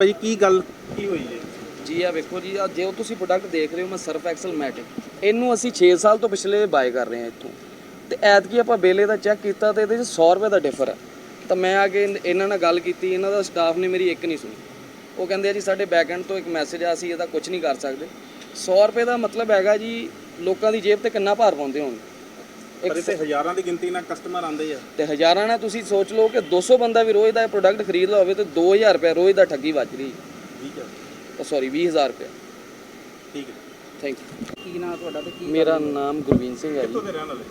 ਭਾਜੀ ਕੀ ਗੱਲ ਕੀ ਹੋਈ ਹੈ? ਜੀ ਆ ਵੇਖੋ ਜੀ ਆ ਜੇ ਉਹ ਤੁਸੀਂ ਪ੍ਰੋਡਕਟ ਦੇਖ ਰਹੇ ਹੋ, ਮੈਂ ਸਰਫ ਐਕਸਲ ਮੈਟਿਕ ਇਹਨੂੰ ਅਸੀਂ 6 ਸਾਲ ਤੋਂ ਪਿਛਲੇ ਬਾਏ ਕਰ ਰਹੇ ਹਾਂ ਇੱਥੋਂ। ਤੇ ਐਤਕੀ ਆਪਾਂ ਬੇਲੇ ਦਾ ਚੈੱਕ ਕੀਤਾ ਤੇ ਇਹਦੇ 'ਚ 100 ਰੁਪਏ ਦਾ ਡਿਫਰ ਹੈ। ਤਾਂ ਮੈਂ ਆ ਕੇ ਇਹਨਾਂ ਨਾਲ ਗੱਲ ਕੀਤੀ, ਇਹਨਾਂ ਦਾ ਸਟਾਫ ਨੇ ਮੇਰੀ ਇੱਕ ਨਹੀਂ ਸੁਣੀ। ਉਹ ਕਹਿੰਦੇ ਆ ਜੀ, ਸਾਡੇ ਬੈਕਐਂਡ ਤੋਂ ਇੱਕ ਮੈਸੇਜ ਆ, ਅਸੀਂ ਇਹਦਾ ਕੁਝ ਨਹੀਂ ਕਰ ਸਕਦੇ। 100 ਰੁਪਏ ਦਾ ਮਤਲਬ ਹੈਗਾ ਜੀ, ਲੋਕਾਂ ਦੀ ਜੇਬ ਤੇ ਕਿੰਨਾ ਭਾਰ ਪਾਉਂਦੇ ਹੋਣ ਪਰ ਇੱਥੇ ਹਜ਼ਾਰਾਂ ਦੀ ਗਿਣਤੀ ਨਾਲ ਕਸਟਮਰ ਆਉਂਦੇ ਆ। ਤੇ ਹਜ਼ਾਰਾਂ ਨਾਲ ਤੁਸੀਂ ਸੋਚ ਲਓ ਕਿ 200 ਬੰਦਾ ਵੀ ਰੋਜ਼ ਦਾ ਇਹ ਪ੍ਰੋਡਕਟ ਖਰੀਦਦਾ ਹੋਵੇ ਤੇ 2000 ਰੁਪਏ ਰੋਜ਼ ਦਾ ਠੱਗੀ ਵੱਜ ਰਹੀ ਠੀਕ ਹੈ ਸੌਰੀ 20000 ਰੁਪਏ ਠੀਕ ਹੈ ਥੈਂਕ ਯੂ ਕੀ ਨਾਮ ਤੁਹਾਡਾ ਤੇ ਕੀ ਮੇਰਾ ਨਾਮ ਗੁਰਵੀਨ ਸਿੰਘ ਹੈ ਜੀ। ਕਿੱਥੋਂ ਦੇ ਰਹਿਣ ਵਾਲੇ?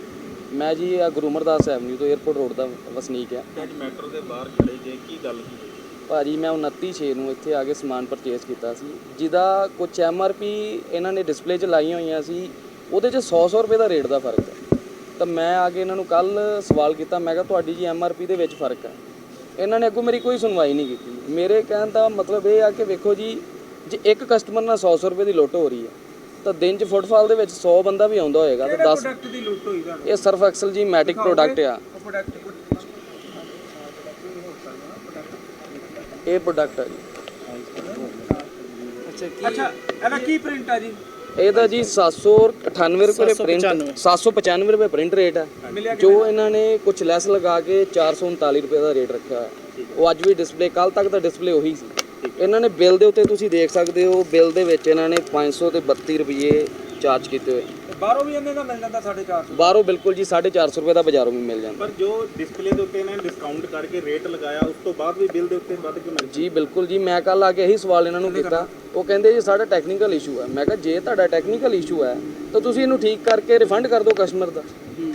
ਮੈਂ ਜੀ ਆ ਗੁਰੂ ਅਮਰਦਾਸ ਐਵਨਿਊ ਤੋਂ 에어ਪੋਰਟ ਰੋਡ ਦਾ ਵਸਨੀਕ ਆ ਤੇ ਅੱਜ ਮੈਟਰੋ ਦੇ ਬਾਹਰ ਖੜੇ ਜੇ ਕੀ ਗੱਲ ਕੀ ਭਾਜੀ ਮੈਂ 29 ਛੇ ਨੂੰ ਇੱਥੇ ਆ ਕੇ ਸਮਾਨ ਪਰਚੇਸ ਕੀਤਾ ਸੀ। ਜਿਹਦਾ ਕੁਝ ਐਮਆਰਪੀ ਇਹਨਾਂ ਨੇ ਡਿਸਪਲੇ 'ਚ ਲਾਈਆਂ ਹੋਈਆਂ ਸੀ ਉਹਦੇ 'ਚ 100-100 ਰੁਪਏ ਦਾ ਰੇਟ ਦਾ ਫ਼ਰਕ ਹੈ। ਤਾਂ ਮੈਂ ਆ ਕੇ ਇਹਨਾਂ ਨੂੰ ਕੱਲ ਸਵਾਲ ਕੀਤਾ ਮੈਂ ਕਿਹਾ ਤੁਹਾਡੀ ਜੀ ਐਮਆਰਪੀ ਦੇ ਵਿੱਚ ਫ਼ਰਕ ਹੈ। ਇਹਨਾਂ ਨੇ ਅੱਗੋਂ ਮੇਰੀ ਕੋਈ ਸੁਣਵਾਈ ਨਹੀਂ ਕੀਤੀ। ਮੇਰੇ ਕਹਿਣ ਦਾ ਮਤਲਬ ਇਹ ਆ ਕਿ ਵੇਖੋ ਜੀ ਜੇ ਇੱਕ ਕਸਟਮਰ ਨਾਲ 100-100 ਰੁਪਏ ਦੀ ਲੁੱਟ ਹੋ ਰਹੀ ਹੈ ਤਾਂ ਦਿਨ 'ਚ ਫੁੱਟਫਾਲ ਦੇ ਵਿੱਚ 100 ਬੰਦਾ ਵੀ ਆਉਂਦਾ ਹੋਏਗਾ ਤਾਂ 10 ਪ੍ਰੋਡਕਟ ਦੀ ਲੁੱਟ ਹੋਈ ਦਾ ਇਹ ਸਰਫ ਐਕਸਲ ਜੀ ਮੈਟਿਕ ਪ੍ਰੋਡਕਟ ਆ। ਇਹ ਪ੍ਰੋਡਕਟ ਆ ਜੀ। ਅੱਛਾ ਕੀ ਅੱਛਾ ਇਹਦਾ ਕੀ ਪ੍ਰਿੰਟ ਆ ਜੀ? ਇਹਦਾ ਜੀ 798 ਰੁਪਏ ਪ੍ਰਿੰਟ 795 ਰੁਪਏ ਪ੍ਰਿੰਟ ਰੇਟ ਹੈ ਜੋ ਇਹਨਾਂ ਨੇ ਕੁਝ ਲੈਸ ਲਗਾ ਕੇ 439 ਰੁਪਏ ਦਾ ਰੇਟ ਰੱਖਿਆ। ਹੈ। ਉਹ ਅੱਜ ਵੀ ਡਿਸਪਲੇ ਕੱਲ ਤੱਕ ਦਾ ਡਿਸਪਲੇ ਉਹੀ ਸੀ। ਇਹਨਾਂ ਨੇ ਬਿੱਲ ਦੇ ਉੱਤੇ ਤੁਸੀਂ ਦੇਖ ਸਕਦੇ ਹੋ ਬਿੱਲ ਦੇ ਵਿੱਚ ਇਹਨਾਂ ਨੇ 500 ਤੇ 32 ਰੁਪਏ ਚਾਰਜ ਕੀਤੇ ਹੋਏ। ਬਾਹਰੋਂ ਵੀ ਇਹਨੇ ਦਾ ਮਿਲ ਜਾਂਦਾ 450 ਬਾਹਰੋਂ ਬਿਲਕੁਲ ਜੀ 450 ਰੁਪਏ ਦਾ ਬਾਜ਼ਾਰੋਂ ਵੀ ਮਿਲ ਜਾਂਦਾ। ਪਰ ਜੋ ਡਿਸਪਲੇ ਦੇ ਉੱਤੇ ਇਹਨਾਂ ਨੇ ਡਿਸਕਾਊਂਟ ਕਰਕੇ ਰੇਟ ਲਗਾਇਆ ਉਸ ਤੋਂ ਬਾਅਦ ਵੀ ਬਿੱਲ ਦੇ ਉੱਤੇ ਵੱਧ ਕਿਉਂ ਮਿਲ ਜੀ ਬਿਲਕੁਲ ਜੀ ਮੈਂ ਕੱਲ ਆ ਕੇ ਇਹੀ ਸਵਾਲ ਇਹਨਾਂ ਨੂੰ ਕੀਤਾ। ਉਹ ਕਹਿੰਦੇ ਜੀ ਸਾਡਾ ਟੈਕਨੀਕਲ ਇਸ਼ੂ ਹੈ। ਮੈਂ ਕਿਹਾ ਜੇ ਤੁਹਾਡਾ ਟੈਕਨੀਕਲ ਇਸ਼ੂ ਹੈ ਤਾਂ ਤੁਸੀਂ ਇਹਨੂੰ ਠੀਕ ਕਰਕੇ ਰਿਫੰਡ ਕਰ ਦਿਓ ਕਸਟਮਰ ਦਾ।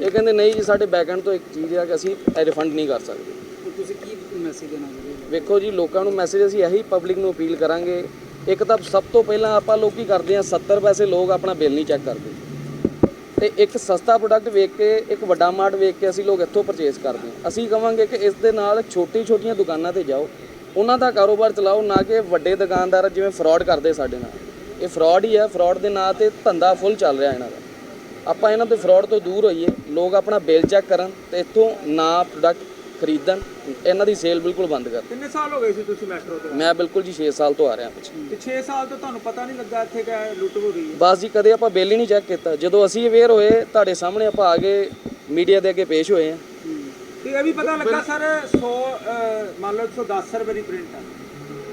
ਇਹ ਕਹਿੰਦੇ ਨਹੀਂ ਜੀ ਸਾਡੇ ਬੈਕਐਂਡ ਤੋਂ ਇੱਕ ਚੀਜ਼ ਹੈ ਕਿ ਅਸੀਂ ਇਹ ਰਿਫੰਡ ਨਹੀਂ ਕਰ ਸਕਦੇ। ਤੁਸੀਂ ਕੀ ਮੈਸੇਜ ਦੇਣਾ ਚਾਹੁੰਦੇ ਵੇਖੋ ਜੀ ਲੋਕਾਂ ਨੂੰ ਮੈਸੇਜ ਅਸੀਂ ਇਹੀ ਪਬਲਿਕ ਨੂੰ ਅਪੀਲ ਕਰਾਂਗੇ। ਇੱਕ ਤਾਂ ਸਭ ਤੋਂ ਪਹਿਲਾਂ ਆਪਾਂ ਲੋਕ ਕੀ ਕਰਦੇ ਆ 70 ਪੈਸੇ ਲੋਕ ਆਪਣਾ ਬਿੱਲ ਨਹੀਂ ਚੈੱਕ ਕਰਦੇ। ਤੇ ਇੱਕ ਸਸਤਾ ਪ੍ਰੋਡਕਟ ਵੇਖ ਕੇ, ਇੱਕ ਵੱਡਾ ਮਾਰਟ ਵੇਖ ਕੇ ਅਸੀਂ ਲੋਕ ਇੱਥੋਂ ਪਰਚੇਸ ਕਰਦੇ ਹਾਂ। ਅਸੀਂ ਕਵਾਂਗੇ ਕਿ ਇਸ ਦੇ ਨਾਲ ਛੋਟੀ ਛੋਟੀਆਂ ਦੁਕਾਨਾਂ ਤੇ ਜਾਓ। ਉਹਨਾਂ ਦਾ ਕਾਰੋਬਾਰ ਚਲਾਓ, ਨਾ ਕਿ ਵੱਡੇ ਦੁਕਾਨਦਾਰ ਜਿਵੇਂ ਫਰਾਡ ਕਰਦੇ ਸਾਡੇ ਨਾਲ। ਇਹ ਫਰਾਡ ਹੀ ਹੈ ਫਰਾਡ ਦੇ ਨਾਂ ਤੇ ਧੰਦਾ ਫੁੱਲ ਚੱਲ ਰਿਹਾ ਇਹਨਾਂ ਦਾ। ਆਪਾਂ ਇਹਨਾਂ ਤੋਂ ਫਰਾਡ ਤੋਂ ਦੂਰ ਹੋਈਏ, ਲੋਕ ਆਪਣਾ ਬਿੱਲ ਚੈੱਕ ਕਰਨ ਤੇ ਇੱਥੋਂ ਨਾ ਪ੍ਰੋਡਕਟ ਖਰੀਦਣ ਇਹਨਾਂ ਦੀ ਸੇਲ ਬਿਲਕੁਲ ਬੰਦ ਕਰ ਕਿੰਨੇ ਸਾਲ ਹੋ ਗਏ ਸੀ ਤੁਸੀਂ ਮੈਟਰੋ ਤੇ? ਮੈਂ ਬਿਲਕੁਲ ਜੀ 6 ਸਾਲ ਤੋਂ ਆ ਰਿਹਾ ਪਿੱਛੇ। ਤੇ 6 ਸਾਲ ਤੋਂ ਤੁਹਾਨੂੰ ਪਤਾ ਨਹੀਂ ਲੱਗਾ ਇੱਥੇ ਕਿ ਲੁੱਟ ਹੋ ਰਹੀ ਹੈ? ਬਸ ਜੀ ਕਦੇ ਆਪਾਂ ਬਿੱਲ ਹੀ ਨਹੀਂ ਚੈੱਕ ਕੀਤਾ। ਜਦੋਂ ਅਸੀਂ ਅਵੇਅਰ ਹੋਏ ਤੁਹਾਡੇ ਸਾਹਮਣੇ ਆਪਾਂ ਆ ਗਏ ਮੀਡੀਆ ਦੇ ਅੱਗੇ ਪੇਸ਼ ਹੋਏ ਆ ਤੇ ਇਹ ਵੀ ਪਤਾ ਲੱਗਾ ਸਰ 100 ਅਹ, ਮੰਨ ਲਓ 110 ਰੁਪਏ ਦੀ ਪ੍ਰਿੰਟ ਆ।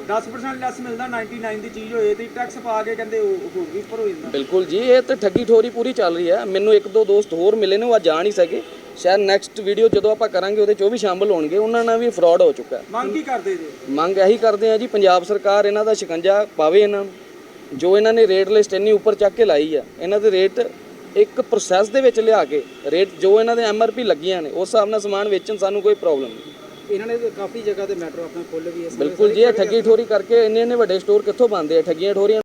10% ਲੈਸ ਮਿਲਦਾ 99 ਦੀ ਚੀਜ਼ ਹੋਏ ਤੇ ਟੈਕਸ ਪਾ ਕੇ ਕਹਿੰਦੇ ਉਹ ਹੋਰ ਵੀ ਉੱਪਰ ਹੋ ਜਾਂਦਾ। ਬਿਲਕੁਲ ਜੀ ਇਹ ਤੇ ਠੱਗੀ ਠੋਰੀ ਪੂਰੀ ਚੱਲ ਰਹੀ ਹੈ। ਮੈਨੂੰ ਇੱਕ ਦੋ ਦੋਸਤ ਹੋਰ ਮਿਲੇ ਨੇ ਉਹ ਅੱਜ ਜਾ ਨਹੀਂ ਸਕੇ। ਸ਼ਾਇਦ ਨੈਕਸਟ ਵੀਡੀਓ ਜਦੋਂ ਆਪਾਂ ਕਰਾਂਗੇ ਉਹਦੇ ਚ ਉਹ ਵੀ ਸ਼ਾਮਲ ਹੋਣਗੇ। ਉਹਨਾਂ ਨਾਲ ਵੀ ਫਰਾਡ ਹੋ ਚੁੱਕਾ ਹੈ। ਮੰਗ ਕੀ ਕਰਦੇ ਜੀ? ਮੰਗ ਇਹੀ ਕਰਦੇ ਆ ਜੀ ਪੰਜਾਬ ਸਰਕਾਰ ਇਹਨਾਂ ਦਾ ਸ਼ਿਕੰਜਾ ਪਾਵੇ ਇਹਨਾਂ ਨੂੰ। ਜੋ ਇਹਨਾਂ ਨੇ ਰੇਟ ਲਿਸਟ ਇੰਨੀ ਉੱਪਰ ਚੱਕ ਕੇ ਲਾਈ ਆ ਇਹਨਾਂ ਦੇ ਰੇਟ ਇੱਕ ਪ੍ਰੋਸੈਸ ਦੇ ਵਿੱਚ ਲਿਆ ਕੇ ਰੇਟ ਜੋ ਇਹਨਾਂ ਦੇ ਐਮਆਰਪੀ ਲੱਗੀਆਂ ਨੇ ਉਸ ਹਿਸਾਬ ਨਾਲ ਸਮਾਨ ਵੇਚਣ ਸਾਨੂੰ ਕੋਈ ਪ੍ਰੋਬਲਮ ਨਹੀਂ। ਇਹਨਾਂ ਨੇ ਕਾਫੀ ਜਗ੍ਹਾ ਤੇ ਮੈਟਰੋ ਆਪਣਾ ਖੋਲ੍ਹ ਵੀ ਹੈ। ਬਿਲਕੁਲ ਜੀ ਇਹ ਠੱਗੀ ਠੋਰੀ ਕਰਕੇ ਇੰਨੇ ਇੰਨੇ ਵੱਡੇ ਸਟੋਰ ਕਿੱਥੋਂ ਬੰਦੇ ਆ? ਠੱਗੀਆਂ ਠੋਰੀਆਂ